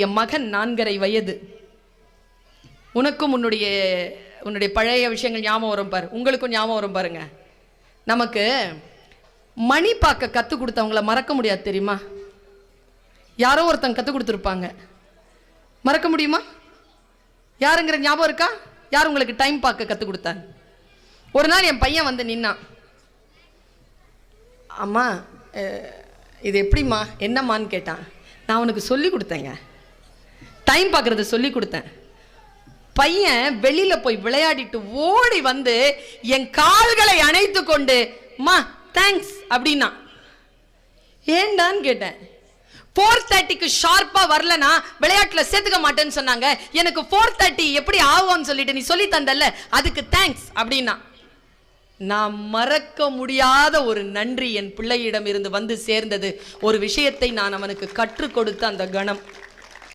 என் மகன் நான்கரை வயது. உனக்கும் உன்னுடைய உன்னுடைய பழைய விஷயங்கள் ஞாபகம் வரும் பாரு. உங்களுக்கும் ஞாபகம் வரும் பாருங்க. நமக்கு மணி பார்க்க கற்றுக் கொடுத்தவங்கள மறக்க முடியாது தெரியுமா? யாரோ ஒருத்தங்க கற்றுக் கொடுத்துருப்பாங்க. மறக்க முடியுமா? யாருங்கிற ஞாபகம் இருக்கா? யார் உங்களுக்கு டைம் பார்க்க கற்றுக் கொடுத்தாங்க ஒரு நாள் என் பையன் வந்து நின்னான். அம்மா இது எப்படிம்மா? என்னம்மான்னு கேட்டான். நான் உனக்கு சொல்லி கொடுத்தேங்க. டைம் பார்க்குறத சொல்லி கொடுத்தேன். பையன் வெளியில போய் விளையாடிட்டு ஓடி வந்து என் கால்களை அணைத்து கொண்டு மா தேங்க்ஸ் அப்படின்னா. ஏண்டான்னு கேட்டேன். ஃபோர் தேர்ட்டிக்கு ஷார்ப்பாக வரலனா விளையாட்டில் சேர்த்துக்க மாட்டேன்னு சொன்னாங்க. எனக்கு ஃபோர் தேர்ட்டி எப்படி ஆகும்னு சொல்லிட்டு நீ சொல்லி தந்தல்ல அதுக்கு தேங்க்ஸ் அப்படின்னா. நான் மறக்க முடியாத ஒரு நன்றி என் பிள்ளையிடம் இருந்து வந்து சேர்ந்தது. ஒரு விஷயத்தை நான் அவனுக்கு கற்றுக் கொடுத்த அந்த கணம்.